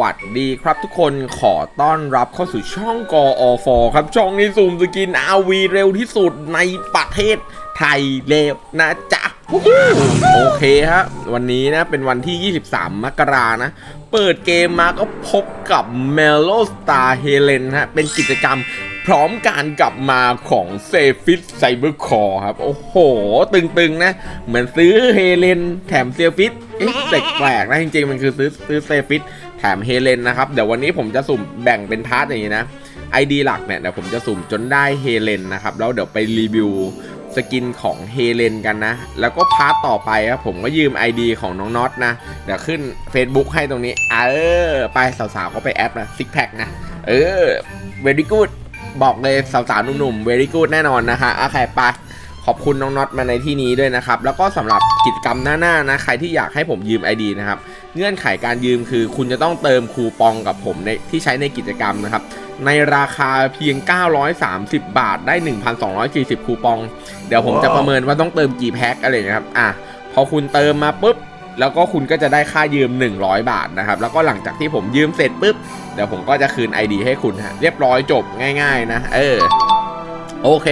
วัสดีครับทุกคนขอต้อนรับเข้าสู่ช่องกออฟครับ ช่องนี้ซูมสกินอาวีเร็วที่สุดในประเทศไทยเลวนะจ๊ะ โอเคฮะ วันนี้นะเป็นวันที่ 23 มกรานะ เปิดเกมมาก็พบกับ m e l o Star Helen ฮะ เป็นกิจกรรมพร้อมการกลับมาของเซฟิตไซเบอร์คอครับ โอ้โห ตึงๆนะ เหมือนซื้อเฮเลน แถมเซฟิตเอ๊ะแปลกๆนะ จริงๆ มันคือซื้อซื้อเซฟิต แถมเฮเลนนะครับเดี๋ยววันนี้ผมจะสุ่มแบ่งเป็นพาร์ทอย่างนี้นะ ID หลักเนี่ยเดี๋ยวผมจะสุ่มจนได้เฮเลนนะครับแล้วเดี๋ยวไปรีวิวสกินของเฮเลนกันนะ แล้วก็พาร์ทต่อไปครับผมก็ยืม ID ของน้องน็อตนะ เดี๋ยวขึ้น Facebook ให้ตรงนี้ เออ ไปสาวๆ ก็ไปแอดนะซิกแพคนะ เออ very good บอกเลยสาวๆ หนุ่มๆ very good แน่นอนนะคะโอเคไปขอบคุณน้องน็อตมาในที่นี้ด้วยนะครับ แล้วก็สำหรับกิจกรรมหน้าๆนะ ใครที่อยากให้ผมยืม ID นะครับ เงื่อนไขการยืมคือ คุณจะต้องเติมคูปองกับผมในที่ใช้ในกิจกรรมนะครับ ในราคาเพียง 930 บาทได้ 1,240 คูปอง เดี๋ยวผมจะประเมินว่าต้องเติมกี่แพ็คอะไรอย่างเงี้ยครับอะพอคุณเติมมาปุ๊บแล้วก็คุณก็จะได้ค่ายืม 100 บาทนะครับ แล้วก็หลังจากที่ผมยืมเสร็จปุ๊บ เดี๋ยวผมก็จะคืน ID ให้คุณฮะ เรียบร้อยจบง่ายๆนะ เออ โอเค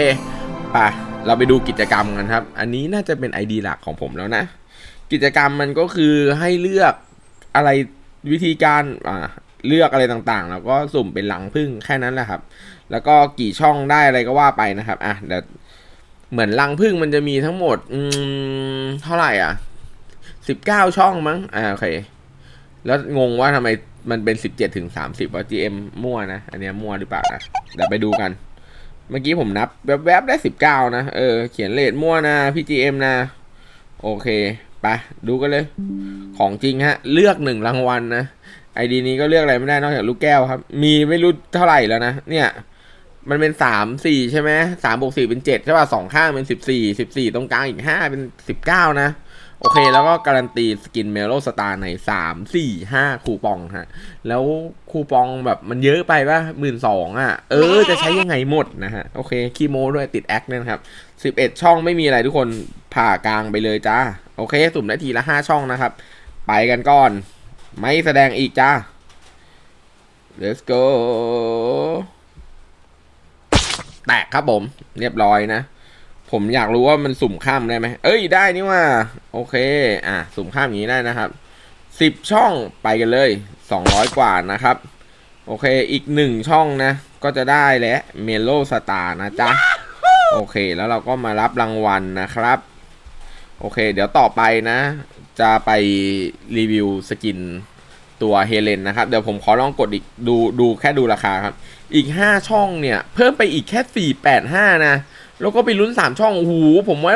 ไปเราไปดูกิจกรรมกันครับ อันนี้น่าจะเป็น ID หลักของผมแล้วนะ กิจกรรมมันก็คือให้เลือก อะไรวิธีการอ่าเลือกอะไรต่างๆ แล้วก็สุ่มเป็นหลังพึ่งแค่นั้นแหละครับ แล้วก็กี่ช่องได้อะไรก็ว่าไปนะครับอะเดี๋ยวเหมือนลังพึ่งมันจะมีทั้งหมดอืมเท่าไหร่อะสิบเก้าช่องมั้งอ่าโอเคแล้วงงว่าทำไมมันเป็นสิบเจ็ดถึงสามสิบว่า GM มั่วนะ อันเนี้ยมั่วหรือเปล่านะเดี๋ยวไปดูกัน เมื่อกี้ผมนับแวบๆได้สิบเก้านะ เออ เขียนเลทมั่วนะพี่ GM นะ โอเค ไปดูกันเลย ของจริงฮะ เลือกหนึ่งรางวัลนะไอดีนี้ก็เลือกอะไรไม่ได้นอกจากลูกแก้วครับ มีไม่รู้เท่าไหร่แล้วนะ เนี่ย มันเป็นสามสี่ใช่ไหมสามบวกสี่เป็นเจ็ดใช่ป่ะสองข้างเป็นสิบสี่สิบสี่ตรงกลางอีกห้าเป็นสิบเก้านะ โอเค แล้วก็การันตีสกินเมโลสตาร์ในสามสี่ห้าคูปองฮะ แล้วคูปองแบบมันเยอะไปป่ะหมื่นสองอะ เออ จะใช้ยังไงหมดนะฮะ โอเคคีโมด้วยติดแอคเนี่ยนะครับสิบเอ็ดช่องไม่มีอะไรทุกคนผ่ากลางไปเลยจ้า โอเค สุ่มได้ทีละห้าช่องนะครับ ไปกันก่อน ไม่แสดงอีกจ้า let's go แตกครับผม เรียบร้อยนะ ผมอยากรู้ว่ามันสุ่มข้ามได้ไหม เอ้ยได้นี่ว่า โอเค อะ สุ่มข้ามอย่างนี้ได้นะครับสิบช่องไปกันเลยสองร้อยกว่านะครับ โอเคอีกหนึ่งช่องนะ ก็จะได้แล้วเมโลสตาร์นะจ๊ะ โอเค แล้วเราก็มารับรางวัลนะครับ โอเค เดี๋ยวต่อไปนะ จะไปรีวิวสกินตัวเฮเลนนะครับ เดี๋ยวผมขอลองกดอีกดูดูแค่ดูราคาครับ อีก 5 ช่องเนี่ย เพิ่มไปอีกแค่ 485 นะ แล้วก็ไปลุ้น 3 ช่องโอ้โหผมว่า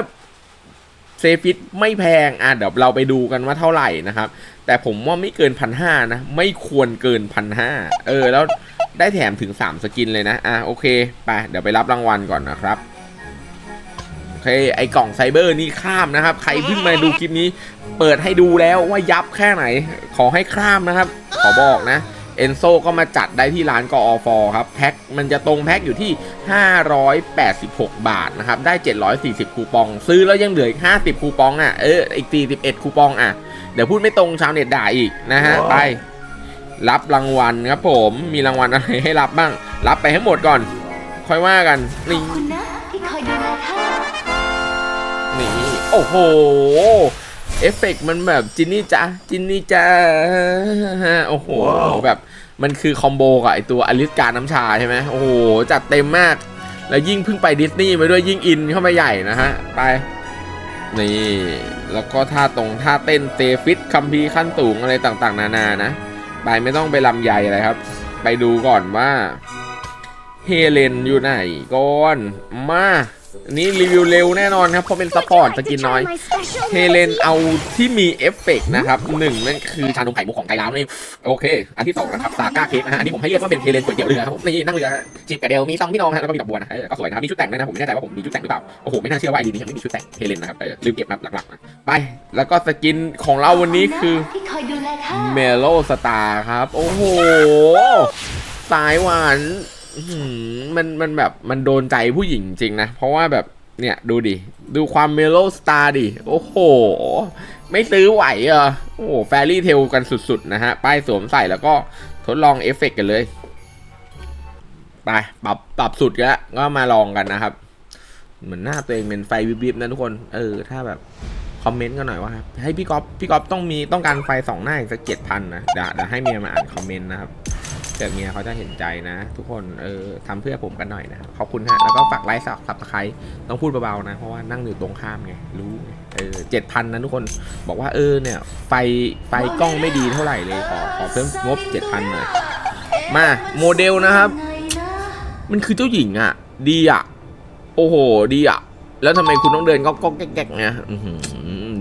เซฟิตไม่แพง อะเดี๋ยวเราไปดูกันว่าเท่าไหร่นะครับ แต่ผมว่าไม่เกินพันห้านะ ไม่ควรเกินพันห้าเออ แล้วได้แถมถึง 3 สกินเลยนะ อะโอเค ไป เดี๋ยวไปรับรางวัลก่อนนะครับ เคไอกล่องไซเบอร์นี่ข้ามนะครับ ใครเพิ่งมาดูคลิปนี้ เปิดให้ดูแล้วว่ายับแค่ไหน ขอให้ข้ามนะครับ ขอบอกนะเอนโซก็มาจัดได้ที่ร้านกอฟครับ แพ็คมันจะตรงแพ็คอยู่ที่ 586 บาทนะครับ ได้ 740 คูปอง ซื้อแล้วยังเหลืออีก 50 คูปองอะ เออ อีก 41 คูปองอะ เดี๋ยวพูดไม่ตรงชาวเน็ตด่าอีกนะฮะ ไป รับรางวัลครับผม มีรางวัลอะไรให้รับบ้าง รับไปให้หมดก่อน ค่อยว่ากันขนี่อบคุณนะที่คอยดูแลข้านี่ โอ้โห เอฟเฟกต์มันแบบจินนี่จ้าจินนี่จ้าโอ้โห แบบมันคือคอมโบกับไอตัวอลิสการน้ำชาใช่ไหมโอ้โห จัดเต็มมาก แล้วยิ่งเพิ่งไปดิสนีย์มาด้วยยิ่งอินเข้ามาใหญ่นะฮะ ไป นี่ แล้วก็ท่าตรงท่าเต้นเตฟิตคัมภีร์ขั้นสูงอะไรต่างๆ นานานะ ไปไม่ต้องไปลำใหญ่อะไรครับ ไปดูก่อนว่า เฮเลนอยู่ไหนก่อน มา อันนี้รีวิวเร็วแน่นอนครับเพราะเป็นซัพพอร์ตสกินน้อยเฮเลนเอาที่มีเอฟเฟกต์นะครับหนึ่งนั่นคือชานมไข่มุกของไทยร้าวนี่โอเค อันที่สองนะครับซาก้าเค้กนะฮะอันนี้ผมให้เรียกว่าเป็นเฮเลนก๋วยเตี๋ยวเรือครับผมนี่นั่งเรือจีบกับเดลมีซองพี่น้องฮะแล้วก็มีดอกบัวนะเออก็สวยนะครับมีชุดแต่งด้วยนะผมไม่แน่ใจว่าผมมีชุดแต่งหรือเปล่าโอ้โหไม่น่าเชื่อว่าไอดีนี้ยังไม่มีชุดแต่งเฮเลนนะครับเออลืมเก็บมาหลักๆนะไป แล้วก็สกินของเราวันนี้คือที่คอยดูแลข้าเมโลสตาร์ครับโอ้โหสายหวานอื้อหือ มันมันแบบมันโดนใจผู้หญิงจริงนะ เพราะว่าแบบเนี่ยดูดิ ดูความเมโลสตาร์ดิ โอ้โห ไม่ซื้อไหวเหรอโอ้โหแฟรี่เทลกันสุดๆนะฮะ ป้ายสวมใส่แล้วก็ทดลองเอฟเฟกต์กันเลย ไป ปรับปรับสุดแล้วก็มาลองกันนะครับ เหมือนหน้าตัวเองเป็นไฟวิบๆนะทุกคน เออ ถ้าแบบคอมเมนต์กันหน่อยว่าให้พี่ก๊อฟพี่ก๊อฟต้องมีต้องการไฟสองหน้าอีกสักเจ็ดพันนะเดี๋ยวเดี๋ยวให้เมียมาอ่านคอมเมนต์นะครับ เดี๋ยวเมียเขาจะเห็นใจนะ ทุกคนเออทำเพื่อผมกันหน่อยนะขอบคุณฮะแล้วก็ฝากไลค์สับสับตะไคร้ต้องพูดเบาๆนะ เพราะว่านั่งอยู่ตรงข้ามไงรู้เออเจ็ดพันนะทุกคนบอกว่าเออเนี่ยไฟไฟกล้องไม่ดีเท่าไหร่เลยขอขอเพิ่มงบเจ็ดพันหน่อยมาโมเดลนะครับ มันคือเจ้าหญิงอะ ดีอะ โอ้โห ดีอะ แล้วทำไมคุณต้องเดินก็ก็แก๊กๆเนี่ย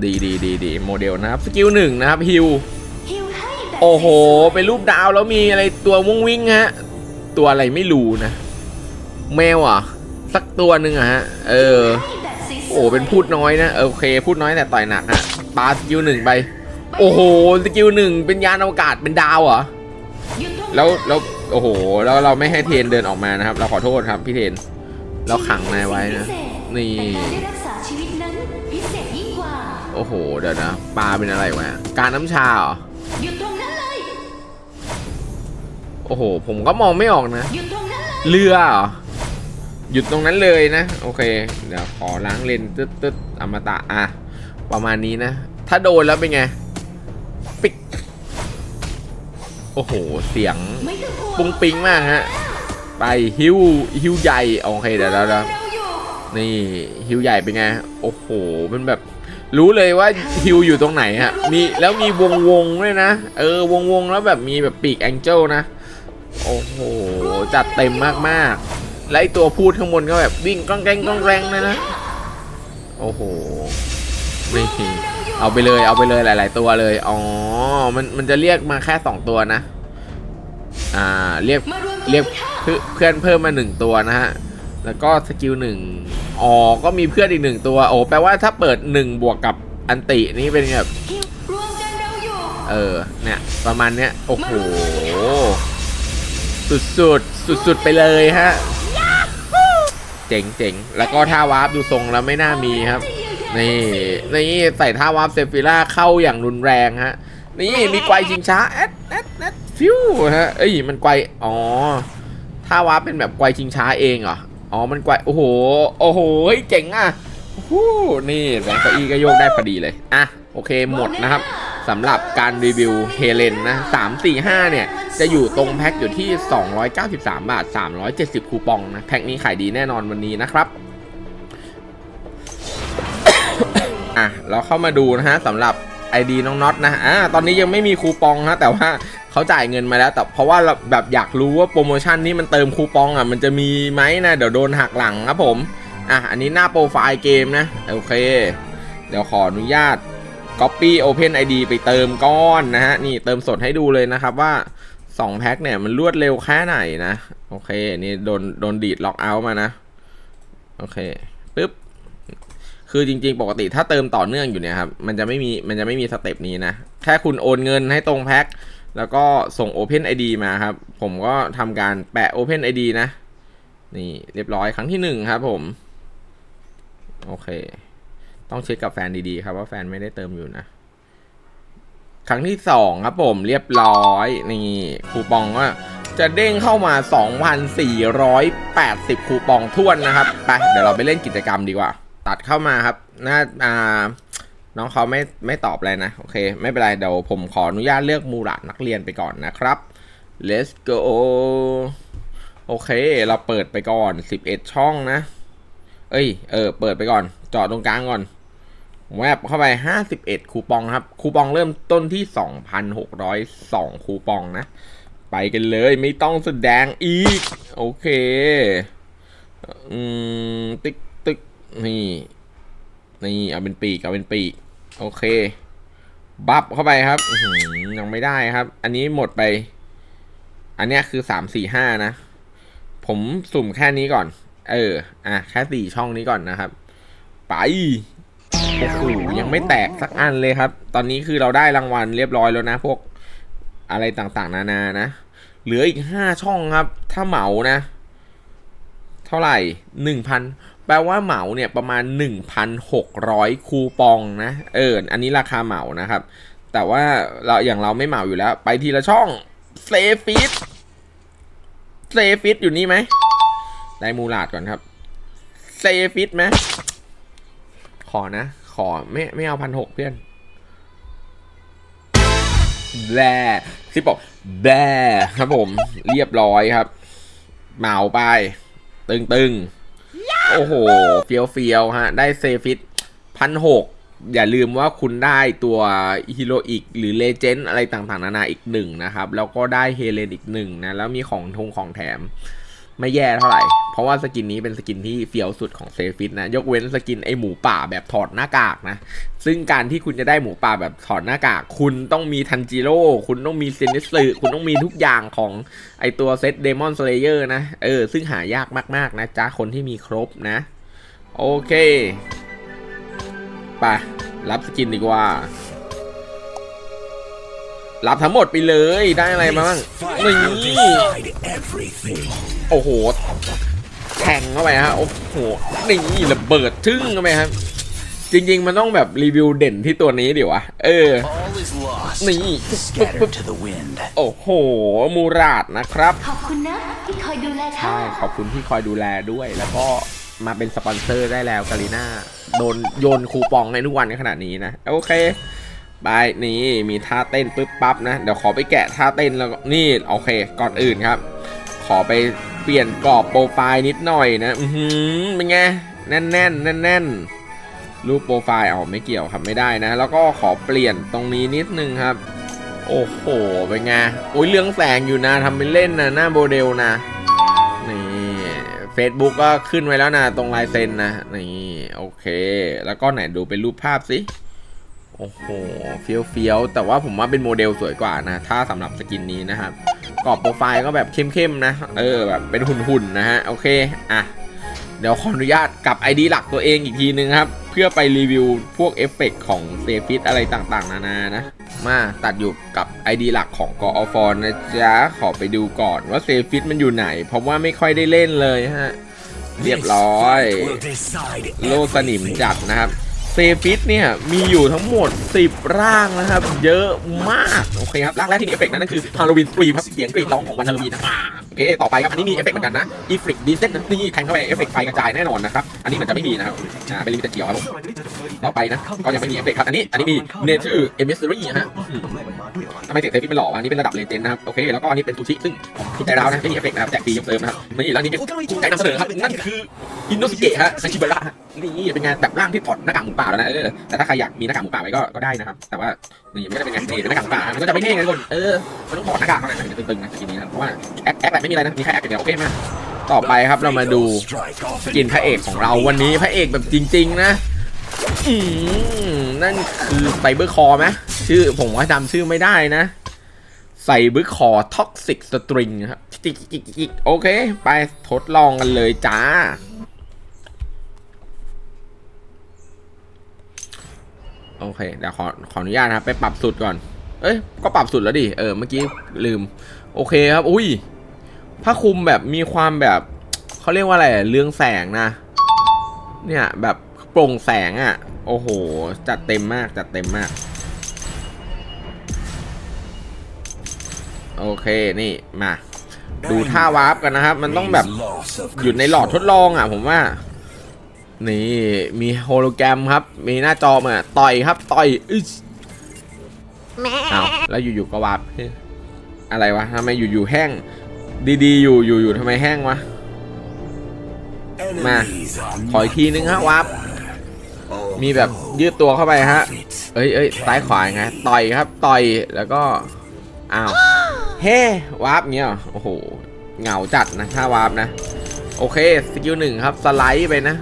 ดีดีดีดีโมเดลนะครับสกิลหนึ่งนะครับฮิว โอ้โห เป็นรูปดาวแล้วมีอะไรตัววงวิ่งฮะ ตัวอะไรไม่รู้นะ แมวอะ สักตัวหนึ่งอะฮะ เออให้โอ้เป็นพูดน้อยนะ โอเค พูดน้อยแต่ต่อยหนักฮะปาสกิลหนึ่งไป โอ้โห สกิลหนึ่งเป็นยานอวกาศเป็นดาวเหรอ แล้วแล้วโอ้โห แล้วเราไม่ให้เทนเดินออกมานะครับ เราขอโทษครับพี่เทน เราขังนายไว้นะ นี่โอ้โห เดี๋ยวนะ ปลาเป็นอะไรวะ การน้ำชาเหรอ โอ้โห ผมก็มองไม่ออกนะ เรือเหรอหยุดตรงนั้นเลยนะ โอเค เดี๋ยวขอล้างเลนตึ๊ดตึ๊ดอมตะอะ ประมาณนี้นะ ถ้าโดนแล้วเป็นไง ปิก โอ้โห เสียงไม่ต้องปุ้งปิงมากฮะ ไปฮิวฮิวใหญ่ โอเค เดี๋ยวเดี๋ยวเดี๋ยวเร็วอยู่นี่ฮิวใหญ่เป็นไง โอ้โหเป็นแบบ รู้เลยว่าฮิวอยู่ตรงไหนฮะ มีแล้วมีวงวงด้วยนะ เออวงวงแล้วแบบมีแบบปีกแองเจิลนะ โอ้โห จัดเต็มมากๆ และไอตัวพูดข้างบนก็แบบวิ่งก้องแกงก้องแรงเลยนะ โอ้โห นี่ เอาไปเลย เอาไปเลยหลาย ๆ ตัวเลย อ๋อ มัน มันจะเรียกมาแค่สองตัวนะ อ่า เรียก เรียกเพื่อนเพิ่มมาหนึ่งตัวนะฮะ แล้วก็สกิลหนึ่งอ๋อ ก็มีเพื่อนอีกหนึ่งตัว โอ้ แปลว่าถ้าเปิดหนึ่งบวกกับอันตินี่เป็นแบบ เอยู่เออเนี่ย ประมาณเนี้ย โอ้โห สุดสุดสุดสุดๆไปเลยฮะ เจ๋งเจ๋งแล้วก็ท่าวาร์ปดูทรงแล้วไม่น่ามีครับ นี่นี่ใส่ท่าวาร์ปเซฟิล่าเข้าอย่างรุนแรงฮะ นี่มีไกวชิงช้าแอดแอดแอดฟิวฮะเอ้ยมันไกวอ๋อท่าวาร์ปเป็นแบบไกวชิงช้าเองเหรออ๋อมันไกวโอ้โหโอ้โหเจ๋งอะฮู้นี่แบงค์เก้าอี้ก็โยกได้พอดีเลยอะโอเคหมดนะครับ สำหรับการรีวิวเฮเลนนะ3 4 5 เนี่ย จะอยู่ตรงแพ็คอยู่ที่ 293 บาท 370 คูปองนะ แพ็คนี้ขายดีแน่นอนวันนี้นะครับอะเราเข้ามาดูนะฮะสำหรับ ID น้องน็อตนะอ่าตอนนี้ยังไม่มีคูปองนะแต่ว่าเขาจ่ายเงินมาแล้ว แต่เพราะว่าแบบอยากรู้ว่าโปรโมชั่นนี้มันเติมคูปองอะมันจะมีไหมนะเดี๋ยวโดนหักหลังครับผมอะอันนี้หน้าโปรไฟล์เกมนะโอเค เดี๋ยวขออนุญาต Copy Open ID ไปเติมก้อนนะฮะ นี่เติมสดให้ดูเลยนะครับว่า 2 แพ็คเนี่ยมันรวดเร็วแค่ไหนนะ โอเค นี่โดนโดนดีดล็อกเอาท์มานะ โอเคปึ๊บ คือจริงๆ ปกติถ้าเติมต่อเนื่องอยู่เนี่ยครับ มันจะไม่มีมันจะไม่มีสเต็ปนี้นะ แค่คุณโอนเงินให้ตรงแพ็คแล้วก็ส่ง Open ID มาครับ ผมก็ทำการแปะ Open ID นะ นี่เรียบร้อยครั้งที่หนึ่งครับผม โอเค ต้องเช็คกับแฟนดีๆครับว่าแฟนไม่ได้เติมอยู่นะ ครั้งที่สองครับผมเรียบร้อย นี่คูปองว่าจะเด้งเข้ามา 2,480 คูปองท่วนนะครับ ไป เดี๋ยวเราไปเล่นกิจกรรมดีกว่า ตัดเข้ามาครับน่าอ่าน้องเขาไม่ไม่ตอบอะไรนะ โอเค ไม่เป็นไร เดี๋ยวผมขออนุญาตเลือกมูระนักเรียนไปก่อนนะครับ let's go โอเค เราเปิดไปก่อน 11 ช่องนะ เอ้ย เออ เปิดไปก่อน จอดตรงกลางก่อน แวบเข้าไป 51 คูปองครับ คูปองเริ่มต้นที่ 2,602 คูปองนะ ไปกันเลยไม่ต้องแสดงอีก โอเคอืมติ๊กติ๊กนี่ นี่เอาเป็นปีก เอาเป็นปีก โอเค บัฟเข้าไปครับยังไม่ได้ครับ อันนี้หมดไป อันเนี้ยคือสามสี่ห้านะ ผมสุ่มแค่นี้ก่อน เออ อะ แค่สี่ช่องนี้ก่อนนะครับ ไป โอ้โหยังไม่แตกสักอันเลยครับ ตอนนี้คือเราได้รางวัลเรียบร้อยแล้วนะ พวกอะไรต่างๆ นานานะ เหลืออีกห้าช่องครับ ถ้าเหมานะ เท่าไหร่หนึ่งพันแปลว่าเหมาเนี่ยประมาณ 1,600 คูปองนะ เออ อันนี้ราคาเหมานะครับ แต่ว่าเราอย่างเราไม่เหมาอยู่แล้ว ไปทีละช่องเซฟิตเซฟิตอยู่นี่ไหมได้มูลาดก่อนครับเซฟิตไหม อนะ ขอไม่ไม่เอาพันหกเพื่อนแบซิปบอกแบครับผม เรียบร้อยครับ เหมาไป ตึงตึงๆโอ้โห เฟียวเฟียวๆฮะ ได้เซฟิตพันหกอย่าลืมว่าคุณได้ตัวฮีโรอีกหรือเลเจนด์อะไรต่างๆ นานาอีกหนึ่งนะครับ แล้วก็ได้เฮเลนอีกหนึ่งนะ แล้วมีของทงของแถม ไม่แย่เท่าไหร่ เพราะว่าสกินนี้เป็นสกินที่เฟี้ยวสุดของเซฟิตนะ ยกเว้นสกินไอหมูป่าแบบถอดหน้ากากนะ ซึ่งการที่คุณจะได้หมูป่าแบบถอดหน้ากาก คุณต้องมีทันจิโร่ คุณต้องมีเซนิสึคุณต้องมีทุกอย่างของไอตัวเซตเดมอนสเลเยอร์นะ เออ ซึ่งหายากมากๆนะจ๊ะคนที่มีครบนะ โอเค ไป รับสกินดีกว่ารับทั้งหมดไปเลยได้อะไรมาบ้างนี่ โอ้โห แทงเข้าไปฮะ โอ้โห นี่ระเบิดทึ่งเข้าไปครับ จริง ๆ มันต้องแบบรีวิวเด่นที่ตัวนี้ดิวะ เออ All is lost. นี่ปึ๊บปึ๊บ Scattered to the wind. โอ้โห มูราดนะครับ ขอบคุณนะที่คอยดูแลข้าใช่ ขอบคุณที่คอยดูแลด้วย แล้วก็มาเป็นสปอนเซอร์ได้แล้วกาลิน่า โดนโยนคูปองในทุกวันในขนาดนี้นะ โอเคบายนี่มีท่าเต้นปึ๊บปั๊บนะ เดี๋ยวขอไปแกะท่าเต้นแล้วก็นี่ โอเค ก่อนอื่นครับ ขอไปเปลี่ยนกรอบโปรไฟล์นิดหน่อยนะ อือหือเป็นไง แน่นแน่นแน่นแน่นรูปโปรไฟล์เอาไม่เกี่ยวครับไม่ได้นะ แล้วก็ขอเปลี่ยนตรงนี้นิดนึงครับ โอ้โหเป็นไงโอ้ยเรื่องแสงอยู่นะทำเป็นเล่นนะหน้าโมเดลนะนี่ Facebook ก็ขึ้นไว้แล้วนะ ตรงลายเซ็นนะ นี่ โอเค แล้วก็ไหนดูเป็นรูปภาพสิ โอ้โหเฟี้ยวเฟี้ยวๆแต่ว่าผมว่าเป็นโมเดลสวยกว่านะ ถ้าสำหรับสกินนี้นะครับกรอบโปรไฟล์ก็แบบเข้มๆนะ เออแบบเป็นหุ่นๆนะฮะ โอเค อะ เดี๋ยวขออนุญาตกลับ ID หลักตัวเองอีกทีนึงครับ เพื่อไปรีวิวพวกเอฟเฟกต์ของเซฟิตอะไรต่างๆ นานานะ มาตัดอยู่กับ ID หลักของกอฟอนนะจ๊ะ ขอไปดูก่อนว่าเซฟิตมันอยู่ไหน เพราะว่าไม่ค่อยได้เล่นเลยฮะ เรียบร้อย Will decide โลสนิมจัดนะครับเซฟิตเนี่ยมีอยู่ทั้งหมด 10 ร่างนะครับ เยอะมากโอเคครับร่างแรกที่มีเอฟเฟกต์นั้นนั่นคือฮาโลวีนสตรีมครับเสียงกรีดร้องของวันฮาโลวีนนะอ่าโอเคต่อไปครับอันนี้มีเอฟเฟกต์เหมือนกันนะอีฟริกดีเซนนี่แทงเข้าไปเอฟเฟกต์ไฟกระจายแน่นอนนะครับอันนี้มือนจะไม่มีนะครับอ่าเป็นลิมิเต็ดเกี่ยวครับต่อไปนะก็ยังไม่มีเอฟเฟกต์ครับอันนี้อันนี้มีเนเธอร์เอมิสรี่ฮะทำไมเสียงเซฟิตเป็นหล่อวะอันนี้เป็นระดับเลเจนด์นะครับโอเคแล้วก็อันนี้เป็นซูชิซึ่งคุณใจร้าวนะไม่มีเอฟเฟกต์นะครับแจกฟรียกเติมนะครับนี่แล้วนี่เป็นคุณใจนำเสนอครับนั่นคืออินโนสเกะฮะฮาชิบะระ นี่เป็นไงแบบร่างที่ถอดหน้ากากหมูป่าแล้วนะเออแต่ถ้าใครอยากมีหน้ากากหมูป่าไว้ก็ก็ได้นะครับ แต่ว่านี่ไมันก็จะเป็นไงนี่เป็นหน้ากากหมูป่ามันก็จะไม่เท่ไงทุกคนเออมันต้องถอดหน้ากากเข้าไปมันจะตึงๆนะสกินนี้นะเพราะว่าแอคแอคอะไรไม่มีอะไรนะมีแค่แอคอย่างเดียวโอเคไหมต่อไปครับเรามาดูสกินพระเอกของเราวันนี้พระเอกแบบจริง ๆ นะนั่นคือไซเบอร์คอร์ไหมชื่อผมว่าจำชื่อไม่ได้นะไซเบอร์คอร์ท็อกซิกสตริงครับโอเค ไปทดลองกันเลยจ้า โอเคเดี๋ยวขอขออนุญาตนะครับไปปรับสุดก่อน เอ้ยก็ปรับสุดแล้วดิเออเมื่อกี้ลืม โอเคครับ อุ้ยผ้าคลุมแบบมีความแบบเขาเรียกว่าอะไรเรืองแสงนะ เนี่ยแบบโปร่งแสงอะ่ะ โอ้โห จัดเต็มมากจัดเต็มมาก โอเคนี่มา ดูท่าวาร์ปกันนะครับ มันต้องแบบ means loss of อยู่ในหลอดทดลองอะ ผมว่า นี่ มีโฮโลแกรมครับ มีหน้าจอมาต่อยครับ ต่อยอึชเอาแล้วอยู่ๆก็วาร์ปเฮ้ยอะไรวะทำไมอยู่ๆแห้ง ดีๆ อยู่อยู่ๆทำไมแห้งวะ มา enemies are ขออีกทีนึงฮะวาร์ป all มีแบบยืดตัวเข้าไปฮะ it. เอ้ยเอ้ยซ้ายขวาไง ต่อยครับ ต่อย แล้วก็ อ้าว เฮ้วาร์ปเงี้ยเหรอโอ้โห เหงาจัดนะ ถ้าวาร์ปนะ โอเค สกิลหนึ่งครับ สไลด์ไปนะ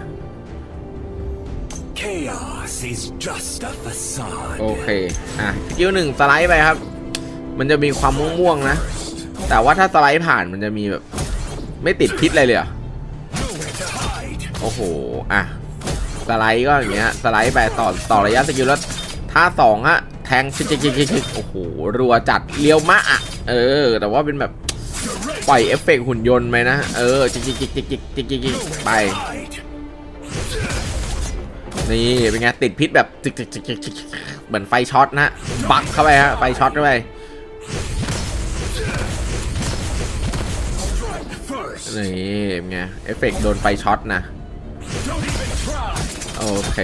Chaos is just a facade. โอเค อะสกิลหนึ่งสไลด์ไปครับ มันจะมีความม่วงๆนะ แต่ว่าถ้าสไลด์ผ่านมันจะมีแบบ ไม่ติดพิษเลยเหรอ โอ้โห อะ สไลด์ก็อย่างเงี้ย สไลด์ไปต่อต่อระยะสกิลแล้วท่าสองฮะ แทงชิกชิโอ้โห รัวจัดเลี้ยวมะอะ เออ แต่ว่าเป็นแบบปล่อยเอฟเฟกหุ่นยนต์ไหมนะ เออ จิกจิกจิกจิกจิกจิกไป นี่เป็นไงติดพิษแบบจิกจิกจิกจิกเหมือนไฟช็อตนะฮะปักเข้าไปฮะไฟช็อตเข้าไปนี่เป็นไงเอฟเฟกต์โดนไฟช็อตนะโอเค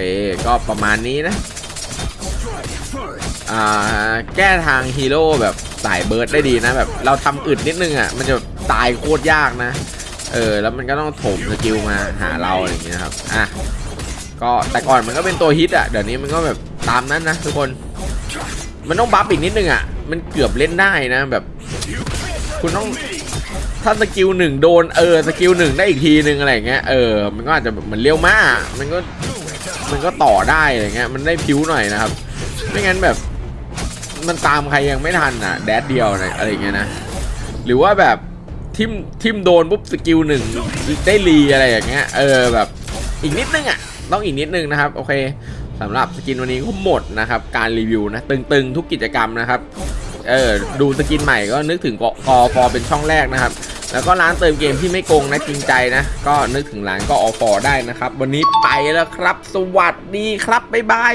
ก็ประมาณนี้นะอ่าแก้ทางฮีโร่แบบสายเบิร์ดได้ดีนะแบบเราทำอึดนิดนึงอะมันจะตายโคตรยากนะ เออ แล้วมันก็ต้องถมสกิลมาหาเราอะไรอย่างเงี้ยครับ อะ ก็แต่ก่อนมันก็เป็นตัวฮิตอะเดี๋ยวนี้มันก็แบบตามนั้นนะทุกคน มันต้องบัฟอีกนิดนึงอะมันเกือบเล่นได้นะแบบ คุณต้องถ้าสกิลหนึ่งโดนเออสกิลหนึ่งได้อีกทีหนึ่งอะไรเงี้ยเออมันก็อาจจะเหมือนเลี้ยวม้ามันก็มันก็ต่อได้อะไรเงี้ยมันได้พิ้วหน่อยนะครับ ไม่งั้นแบบมันตามใครยังไม่ทันอะแดดเดียวอะไรอะไรเงี้ยนะหรือว่าแบบทิมทิมโดนปุ๊บสกิลหนึ่งได้รีอะไรอย่างเงี้ยเออแบบอีกนิดนึงอะ ต้องอีกนิดนึงนะครับ โอเคสำหรับสกินวันนี้ก็หมดนะครับ การรีวิวนะ ตึงๆ ทุกกิจกรรมนะครับ เออดูสกินใหม่ก็นึกถึงกอฟอเป็นช่องแรกนะครับ แล้วก็ร้านเติมเกมที่ไม่โกงนะจริงใจนะ ก็นึกถึงร้านก็อฟอได้นะครับ วันนี้ไปแล้วครับ สวัสดีครับบ๊ายบาย